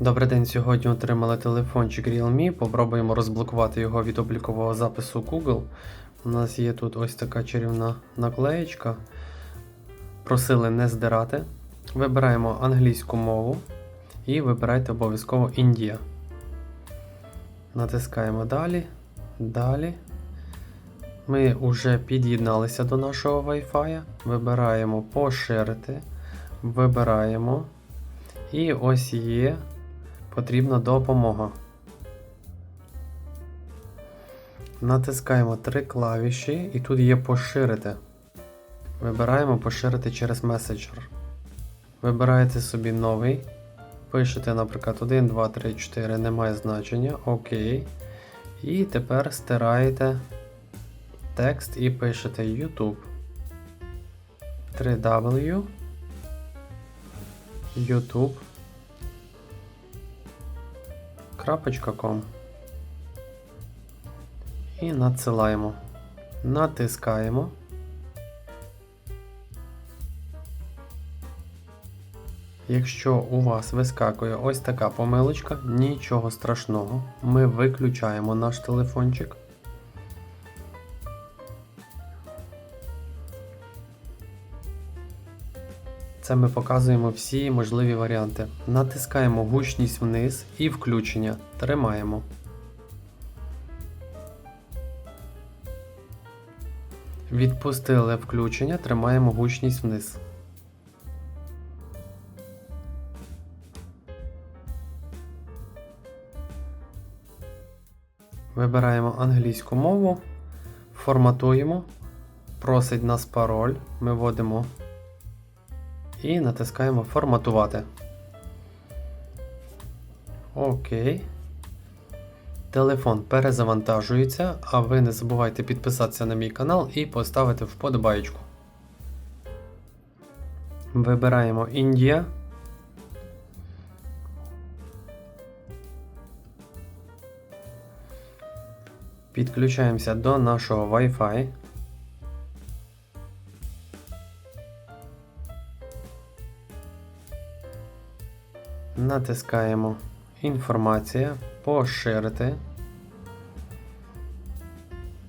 Добрий день, сьогодні отримали телефончик Realme. Попробуємо розблокувати його від облікового запису Google. У нас є тут ось така чарівна наклеєчка. Просили не здирати. Вибираємо англійську мову і вибирайте обов'язково Індія. Натискаємо далі. Далі. Ми вже під'єдналися до нашого Wi-Fi. Вибираємо поширити. Вибираємо. І ось є потрібна допомога. Натискаємо три клавіші і тут є поширити. Вибираємо поширити через меседжер. Вибираєте собі новий. Пишете, наприклад, 1, 2, 3, 4, немає значення. Окей. І тепер стираєте текст і пишете YouTube. 3W. YouTube. .com і надсилаємо. Натискаємо. Якщо у вас вискакує ось така помилочка, нічого страшного. Ми виключаємо наш телефончик. Це ми показуємо всі можливі варіанти. Натискаємо гучність вниз і включення. Тримаємо. Відпустили включення, тримаємо гучність вниз. Вибираємо англійську мову, форматуємо, просить нас пароль, ми вводимо і натискаємо форматувати. Окей. Телефон перезавантажується, а ви не забувайте підписатися на мій канал і поставити вподобайку. Вибираємо Індія. Підключаємося до нашого Wi-Fi. Натискаємо Інформація, поширити.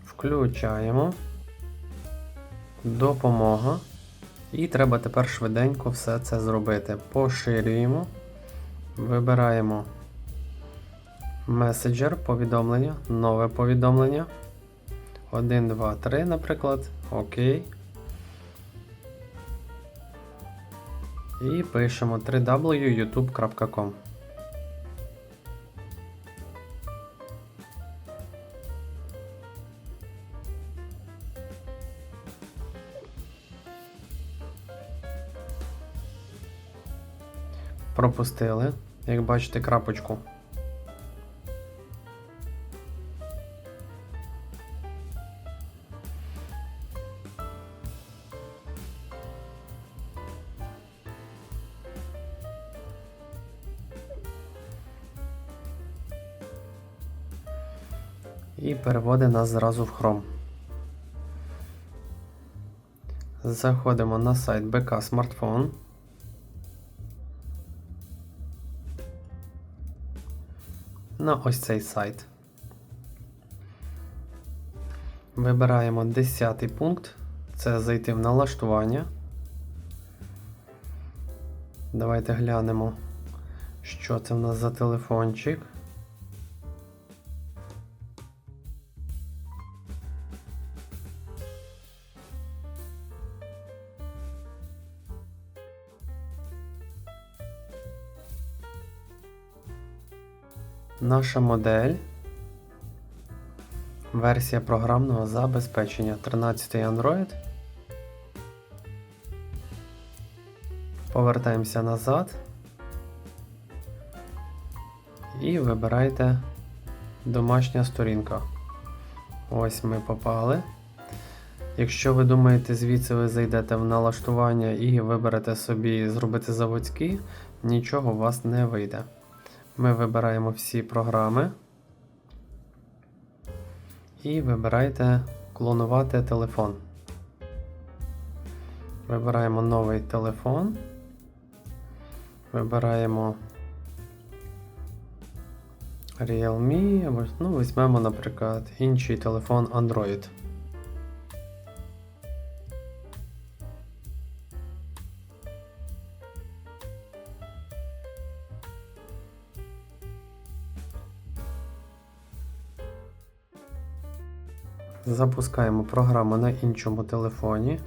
Включаємо. Допомога. І треба тепер швиденько все це зробити. Поширюємо. Вибираємо меседжер, повідомлення, нове повідомлення. 1, 2, 3, наприклад. Окей. І пишемо www.youtube.com. Пропустили, як бачите, крапочку. І переводить нас зразу в Chrome. Заходимо на сайт БК Smartphone. На ось цей сайт. Вибираємо 10 пункт. Це зайти в налаштування. Давайте глянемо, що це в нас за телефончик. Наша модель. Версія програмного забезпечення 13 Android. Повертаємося назад. І вибирайте домашня сторінка. Ось ми попали. Якщо ви думаєте, звідси ви зайдете в налаштування і виберете собі зробити заводський, нічого у вас не вийде. Ми вибираємо всі програми і вибирайте клонувати телефон. Вибираємо новий телефон. Вибираємо Realme, ну, візьмемо, наприклад, інший телефон Android. Запускаємо програму на іншому телефоні.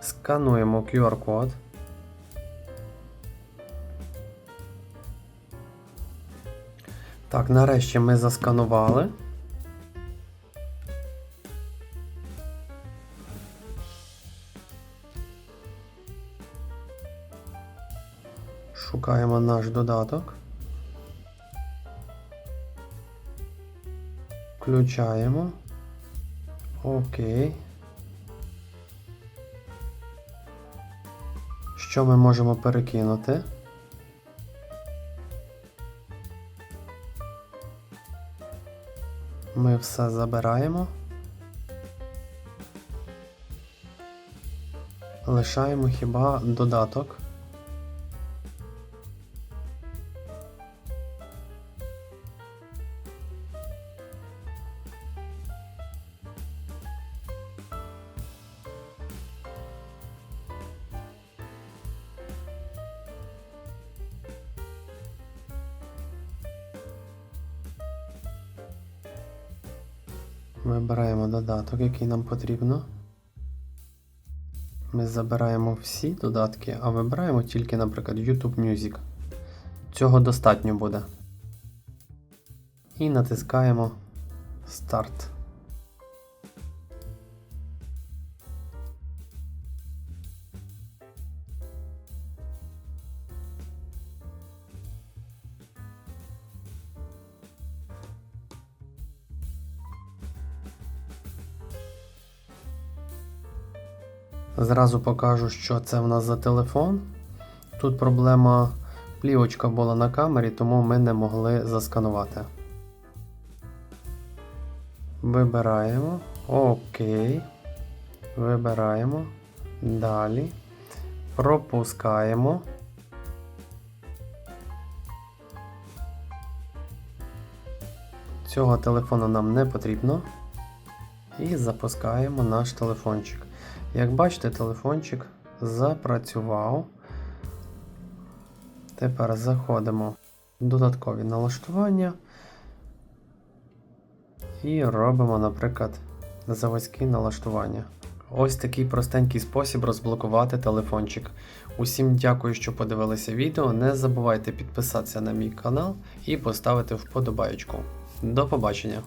Скануємо QR-код. Так, нарешті ми засканували. Шукаємо наш додаток. Включаємо. Окей. Що ми можемо перекинути? Ми все забираємо. Лишаємо хіба додаток. Вибираємо додаток, який нам потрібно. Ми забираємо всі додатки, а вибираємо тільки, наприклад, YouTube Music. Цього достатньо буде. І натискаємо Старт. Зразу покажу, що це в нас за телефон. Тут проблема плівочка була на камері, тому ми не могли засканувати. Вибираємо. Окей. Вибираємо. Далі. Пропускаємо. Цього телефону нам не потрібно. І запускаємо наш телефончик. Як бачите, телефончик запрацював. Тепер заходимо в додаткові налаштування і робимо, наприклад, заводські налаштування. Ось такий простенький спосіб розблокувати телефончик. Усім дякую, що подивилися відео. Не забувайте підписатися на мій канал і поставити вподобайку. До побачення!